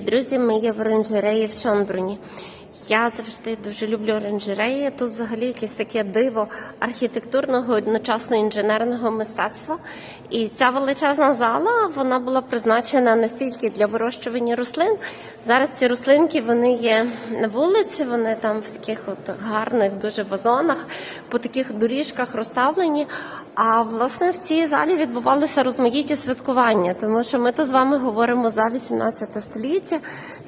Друзі, ми є в оранжереї в Шонбруні. Я завжди дуже люблю оранжереї. Тут взагалі якесь таке диво архітектурного, одночасно інженерного мистецтва. І ця величезна зала вона була призначена настільки для вирощування рослин. Зараз ці рослинки вони є на вулиці, вони там в таких от гарних дуже вазонах, по таких доріжках розставлені. А власне в цій залі відбувалися розмаїті святкування, тому що ми тут з вами говоримо за 18 століття.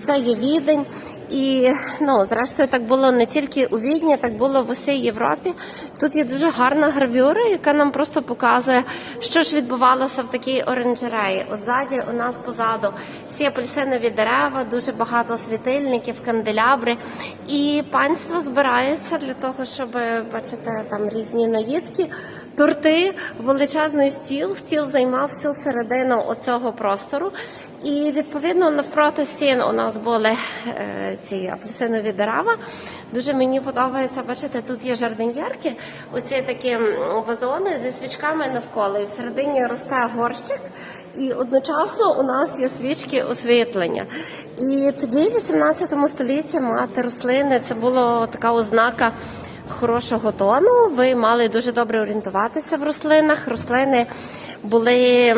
Це є відень. І ну, зрештою, так було не тільки у Відні, так було в усій Європі. Тут є дуже гарна гравюра, яка нам просто показує, що ж відбувалося в такій оранжереї. От ззаді у нас позаду ці апельсинові дерева, дуже багато світильників, канделябри. І панство збирається для того, щоб бачите, там різні наїдки, торти, величезний стіл. Стіл займав всю середину оцього простору. І відповідно навпроти стін у нас були е, ці апельсинові дерева. Дуже мені подобається бачите, тут є жардиньєрки, оці такі вазони зі свічками навколо. І всередині росте горщик. І одночасно у нас є свічки освітлення. І тоді, в 18 столітті, мати рослини це була така ознака хорошого тону. Ви мали дуже добре орієнтуватися в рослинах. Рослини були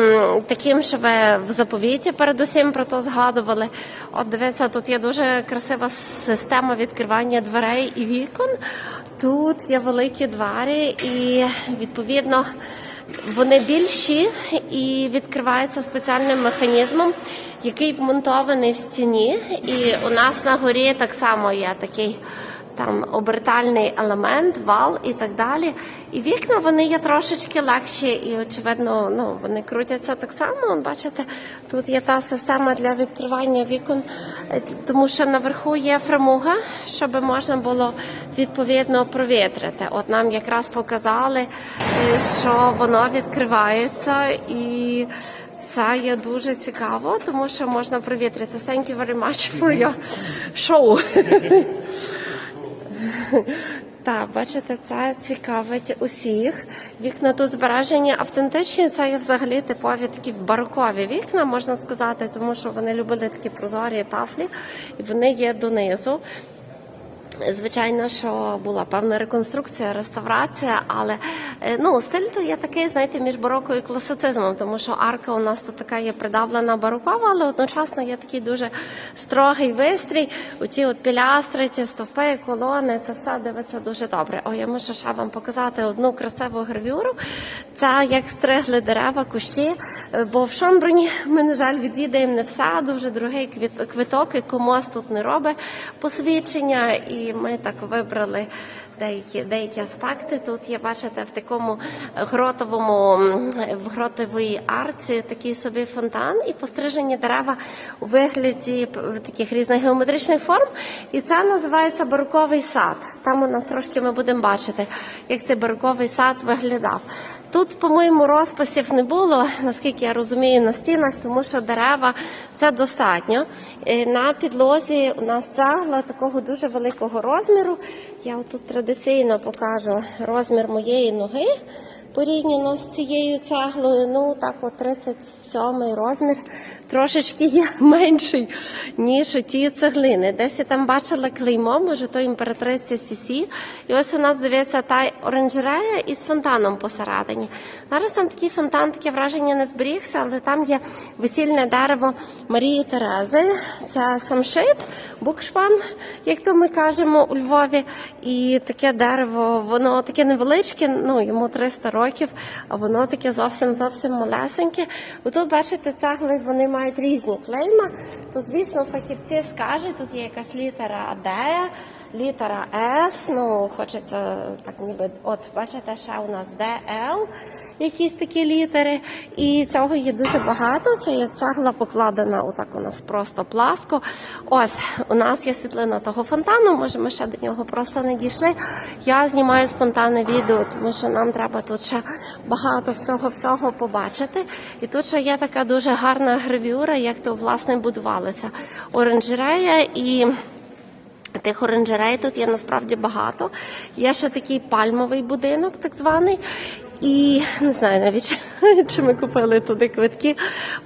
таким, що ви в заповіті передусім про то згадували. От дивіться, тут є дуже красива система відкривання дверей і вікон. Тут є великі двері, і відповідно вони більші і відкриваються спеціальним механізмом, який вмонтований в стіні. І у нас на горі так само є такий там обертальний елемент, вал і так далі. І вікна вони є трошечки легші, і очевидно, ну вони крутяться так само. Бачите, тут є та система для відкривання вікон, е, тому що наверху є фрамуга, щоб можна було відповідно провітрити. От нам якраз показали, е, що воно відкривається і. Це є дуже цікаво, тому що можна провітрити. Thank you very much for your show. Так, бачите, це цікавить усіх. Вікна тут збережені автентичні. Це є взагалі типові такі барокові вікна, можна сказати, тому що вони любили такі прозорі тафлі, і вони є донизу. Звичайно, що була певна реконструкція, реставрація, але е, ну стиль то є такий, знаєте, між барокою і класицизмом, тому що арка у нас тут така є придавлена барокова, але одночасно є такий дуже строгий вистрій. Оці от пілястри, ці стовпи, колони, це все дивиться дуже добре. О, я можу ще вам показати одну красиву гравюру. Це як стригли дерева, кущі. Е, Бо в Шонбруні ми, на жаль, відвідаємо не все. Дуже дорогий квіт- квиток, і комусь тут не робить посвідчення. І ми так вибрали деякі деякі аспекти. Тут є, бачите, в такому гротовому в гротовій арці такий собі фонтан і пострижені дерева у вигляді таких різних геометричних форм. І це називається бароковий сад. Там у нас трошки ми будемо бачити, як цей бароковий сад виглядав. Тут, по-моєму, розписів не було, наскільки я розумію, на стінах, тому що дерева це достатньо. Е, На підлозі у нас цегла такого дуже великого розміру. Я тут традиційно покажу розмір моєї ноги порівняно з цією цеглою. Ну так, от 37 розмір трошечки є менший, ніж ті цеглини. Десь я там бачила клеймо, може то імператриця Сісі. І ось у нас дивиться та оранжерея із фонтаном посередині. Зараз там такий фонтан, таке враження не зберігся, але там є весільне дерево Марії Терези. Це самшит, букшпан, як то ми кажемо у Львові. І таке дерево, воно таке невеличке, ну йому 300 років, а воно таке зовсім зовсім малесеньке. Отут, бачите, цегли вони мають різні клейма. То, звісно, фахівці скажуть, тут є якась літера Д, літера С. Ну, хочеться так ніби, от бачите, ще у нас ДЛ, якісь такі літери. І цього є дуже багато. Це є цегла покладена отак у нас просто пласко. Ось у нас є світлина того фонтану. Може, ми ще до нього просто не дійшли. Я знімаю спонтанне відео, тому що нам треба тут ще багато всього всього побачити. І тут ще є така дуже гарна гравюра, як то власне будувалася оранжерея і. Тих оранжерей тут є насправді багато. Є ще такий пальмовий будинок, так званий. І не знаю навіть, чи ми купили туди квитки,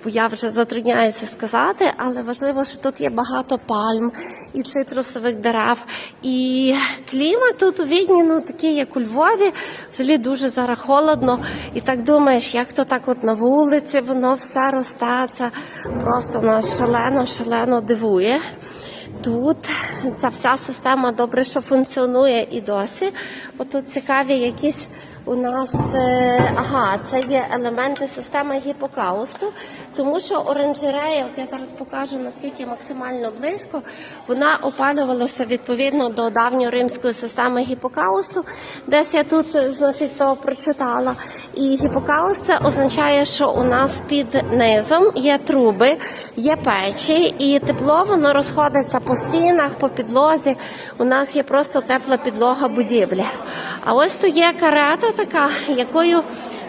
бо я вже затрудняюся сказати, але важливо, що тут є багато пальм і цитрусових дерев. І клімат тут у Відні, ну такий, як у Львові, взагалі дуже зараз холодно. І так думаєш, як то так от на вулиці воно все росте. Просто нас шалено, шалено дивує. Тут ця вся система добре, що функціонує і досі. Отут цікаві якісь у нас е, ага, це є елементи системи гіпокаусту, тому що оранжерея, от я зараз покажу наскільки максимально близько, вона опалювалася відповідно до давньоримської системи гіпокаусту. Десь я тут, е, значить, то прочитала. І гіпокауст це означає, що у нас під низом є труби, є печі, і тепло воно розходиться по стінах, по підлозі. У нас є просто тепла підлога будівлі. А ось тут є карета така, якою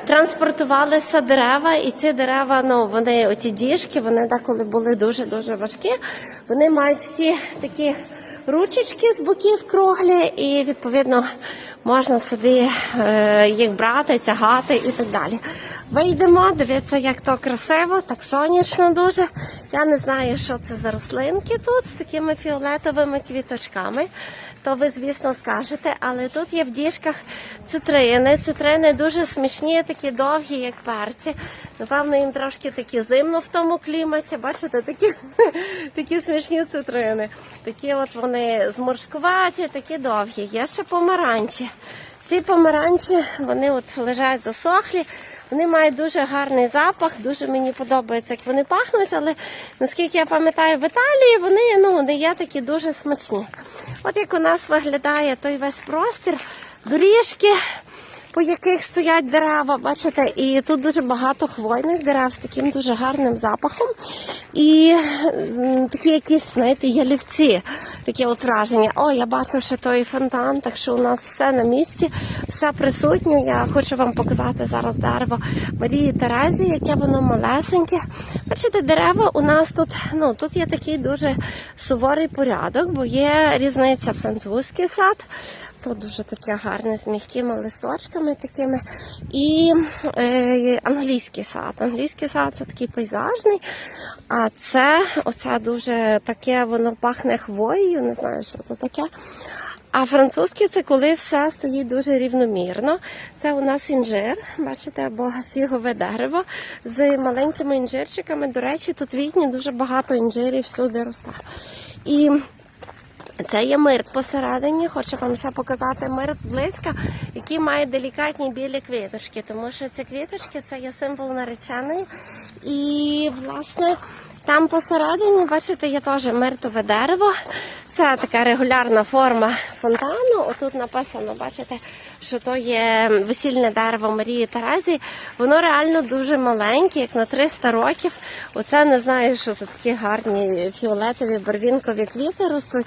транспортувалися дерева, і ці дерева, ну вони оці діжки, вони деколи були дуже дуже важкі. Вони мають всі такі ручечки з боків круглі, і відповідно можна собі е, їх брати, тягати і так далі. Вийдемо, дивіться, як то красиво, так сонячно дуже. Я не знаю, що це за рослинки тут з такими фіолетовими квіточками. То ви, звісно, скажете, але тут є в діжках цитрини. Цитрини дуже смішні, такі довгі, як перці. Напевно, їм трошки такі зимно в тому кліматі. Бачите, такі, такі смішні цитрини. Такі от вони зморшкуваті, такі довгі. Є ще помаранчі. Ці помаранчі вони от лежать засохлі. Вони мають дуже гарний запах, дуже мені подобається, як вони пахнуть, але наскільки я пам'ятаю, в Італії вони ну, не є такі дуже смачні. От як у нас виглядає той весь простір, доріжки, по яких стоять дерева, бачите, і тут дуже багато хвойних дерев з таким дуже гарним запахом. І такі якісь, знаєте, ялівці, такі от враження. О, я бачу ще той фонтан, так що у нас все на місці, все присутнє. Я хочу вам показати зараз дерево Марії Терезі, яке воно малесеньке. Бачите, дерева у нас тут, ну, тут є такий дуже суворий порядок, бо є різниця французький сад. Тут дуже таке гарне з м'якими листочками такими. І е, англійський сад. Англійський сад це такий пейзажний. А це оце дуже таке, воно пахне хвоєю, не знаю, що це таке. А французьке це коли все стоїть дуже рівномірно. Це у нас інжир, бачите, фігове дерево з маленькими інжирчиками. До речі, тут в Відні дуже багато інжирів всюди росте. І це є мирт посередині. Хочу вам ще показати мирт зблизька, який має делікатні білі квіточки, тому що ці квіточки це є символ нареченої. І, власне, там посередині, бачите, є теж миртове дерево. Це така регулярна форма фонтану. Отут написано, бачите, що то є весільне дерево Марії Терезі. Воно реально дуже маленьке, як на 300 років. Оце не знаю, що за такі гарні фіолетові барвінкові квіти ростуть.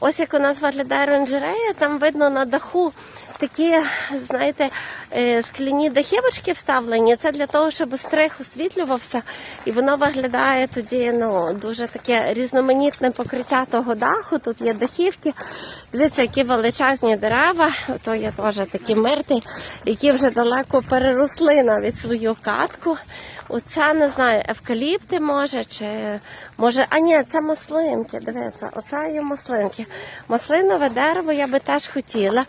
Ось як у нас виглядає оранжерея, там видно на даху такі, знаєте, е, скляні дахівочки вставлені. Це для того, щоб стрих освітлювався, і воно виглядає тоді ну, дуже таке різноманітне покриття того даху. Тут є дахівки. Дивіться, які величезні дерева. То є теж такі мирти, які вже далеко переросли навіть свою катку. Оце не знаю, евкаліпти може, чи може, а ні, це маслинки. Дивіться, оце є маслинки. Маслинове дерево я би теж хотіла.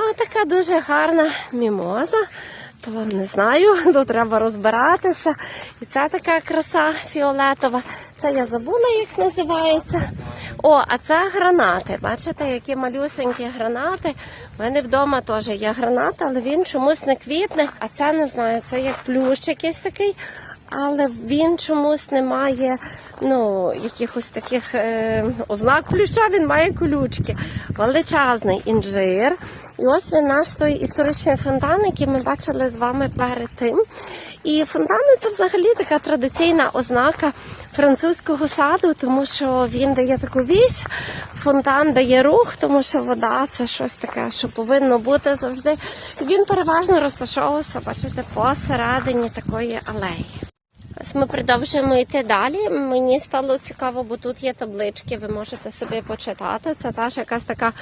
А така дуже гарна мімоза. То не знаю, то треба розбиратися. І це така краса фіолетова. Це я забула, як називається. О, а це гранати. Бачите, які малюсенькі гранати. У мене вдома теж є гранат, але він чомусь не квітне. А це не знаю, це як плющ якийсь такий. Але він чомусь не має ну, якихось таких е, ознак плюща, він має колючки. Величезний інжир. І ось він наш той історичний фонтан, який ми бачили з вами перед тим. І фонтани це взагалі така традиційна ознака французького саду, тому що він дає таку вісь, фонтан дає рух, тому що вода це щось таке, що повинно бути завжди. І він переважно розташовувався, бачите, посередині такої алеї. Ми продовжуємо йти далі. Мені стало цікаво, бо тут є таблички, ви можете собі почитати. Це теж якась така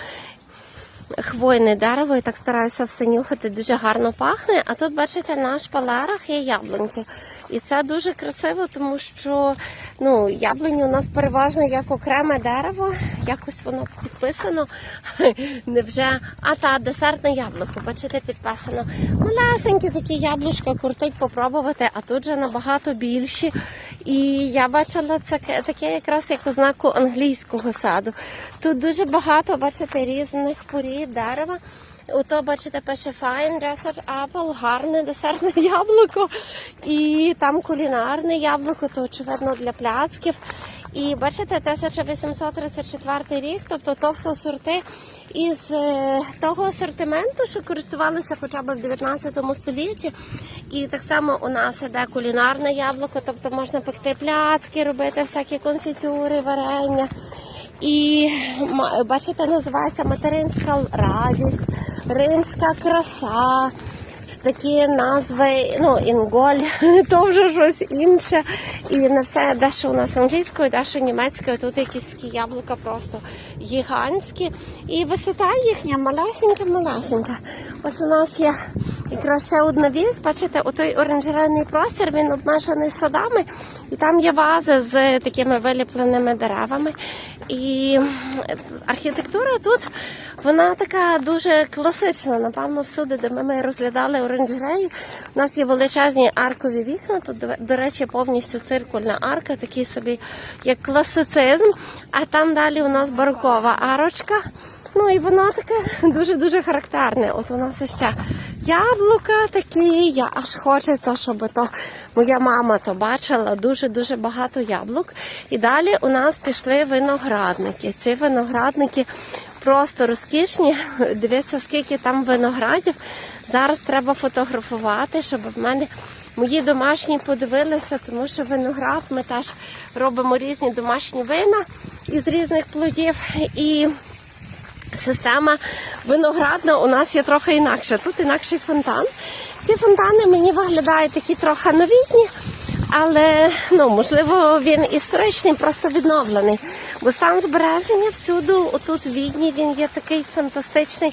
хвойне дерево, і так стараюся все нюхати, дуже гарно пахне. А тут, бачите, на шпалерах є яблуньки. І це дуже красиво, тому що ну, яблуні у нас переважно як окреме дерево, якось воно підписано. Невже? А та десертне яблуко, бачите, підписано. Малесенькі такі яблучка куртить попробувати, а тут же набагато більші. І я бачила це ке- таке якраз як ознаку англійського саду. Тут дуже багато, бачите, різних порід дерева. Ото, бачите, пише Fine Dessert Apple, гарне десертне яблуко. І там кулінарне яблуко, то очевидно для пляцків. І бачите, 1834 рік, тобто то все сорти із е, того асортименту, що користувалися хоча б в 19 столітті. І так само у нас іде кулінарне яблуко, тобто можна пекти пляцки, робити всякі конфітюри, варення. І бачите, називається материнська радість, римська краса. Такі назви, ну, інголь, то вже щось інше. І на все дещо у нас англійською, дещо німецькою. Тут якісь такі яблука просто гігантські. І висота їхня малесенька-малесенька. Ось у нас є якраз ще одна віз. Бачите, отой оранжерейний простір, він обмежений садами, і там є вази з такими виліпленими деревами. І архітектура тут вона така дуже класична. Напевно, всюди, де ми, розглядали оранжереї, у нас є величезні аркові вікна. Тут, до речі, повністю циркульна арка, такий собі як класицизм. А там далі у нас барокова арочка. Ну і воно таке дуже-дуже характерне. От у нас ще яблука такі, я аж хочеться, щоб то моя мама то бачила дуже-дуже багато яблук. І далі у нас пішли виноградники. Ці виноградники просто розкішні. Дивіться, скільки там виноградів. Зараз треба фотографувати, щоб в мене мої домашні подивилися, тому що виноград ми теж робимо різні домашні вина із різних плодів. І Система виноградна у нас є трохи інакша. Тут інакший фонтан. Ці фонтани мені виглядають такі трохи новітні, але ну, можливо він історичний, просто відновлений. Бо стан збереження всюди, отут в Відні, він є такий фантастичний,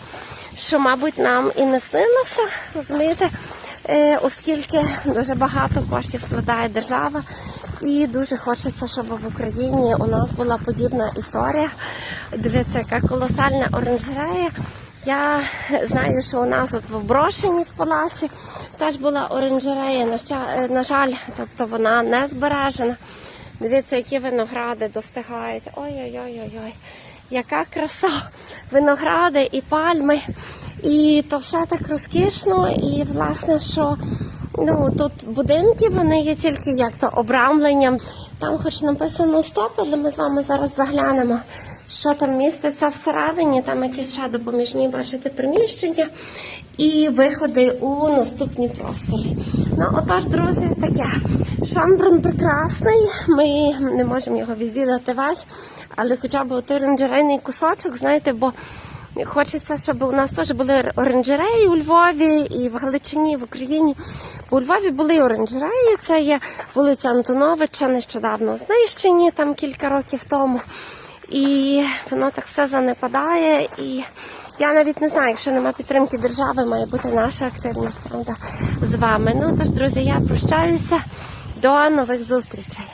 що, мабуть, нам і не снилося, розумієте, Е, оскільки дуже багато коштів вкладає держава. І дуже хочеться, щоб в Україні у нас була подібна історія. Дивіться, яка колосальна оранжерея. Я знаю, що у нас от в Брошені в палаці теж була оранжерея. Е, на жаль, тобто вона не збережена. Дивіться, які виногради достигають. Ой-ой-ой-ой. Яка краса! Виногради і пальми. І то все так розкішно. І власне, що ну тут будинки вони є тільки як то обрамленням. Там, хоч написано стоп, але ми з вами зараз заглянемо, що там міститься всередині. Там якісь ще допоміжні бачите приміщення і виходи у наступні простори. Ну, отож, друзі, таке. Шамброн прекрасний. Ми не можемо його відвідати весь, але хоча б от оранжерейний кусочок, знаєте, бо. Хочеться, щоб у нас теж були оранжереї у Львові і в Галичині, і в Україні. У Львові були оранжереї. Це є вулиця Антоновича, нещодавно знищені там кілька років тому. І воно так все занепадає. І я навіть не знаю, якщо нема підтримки держави, має бути наша активність, правда, з вами. Ну тож, друзі, я прощаюся. До нових зустрічей.